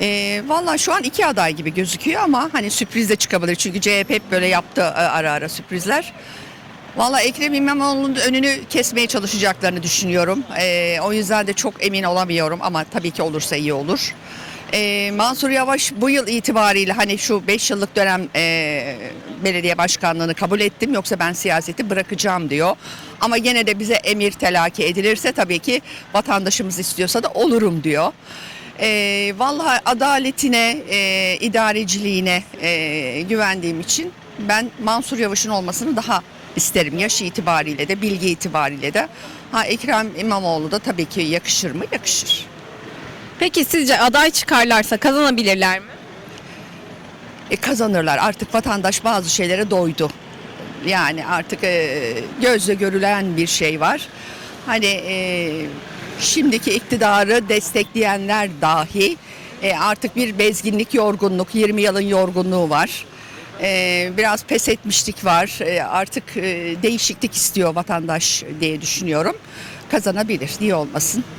E, Valla şu an iki aday gibi gözüküyor ama hani sürpriz de çıkabilir. Çünkü CHP hep böyle yaptı e, ara ara sürprizler. Valla Ekrem İmamoğlu'nun önünü kesmeye çalışacaklarını düşünüyorum. E, o yüzden de çok emin olamıyorum ama tabii ki olursa iyi olur. E, Mansur Yavaş bu yıl itibariyle hani şu 5 yıllık dönem e, belediye başkanlığını kabul ettim yoksa ben siyaseti bırakacağım diyor. Ama yine de bize emir telaki edilirse tabii ki vatandaşımız istiyorsa da olurum diyor. E, vallahi adaletine, e, idareciliğine e, güvendiğim için ben Mansur Yavaş'ın olmasını daha isterim. Yaş itibariyle de, bilgi itibariyle de. Ha Ekrem İmamoğlu da tabii ki yakışır mı? Yakışır. Peki sizce aday çıkarlarsa kazanabilirler mi? E, kazanırlar. Artık vatandaş bazı şeylere doydu. Yani artık e, gözle görülen bir şey var. Hani e, şimdiki iktidarı destekleyenler dahi e, artık bir bezginlik, yorgunluk, 20 yılın yorgunluğu var. E, biraz pes etmişlik var. E, artık e, değişiklik istiyor vatandaş diye düşünüyorum. Kazanabilir, niye olmasın?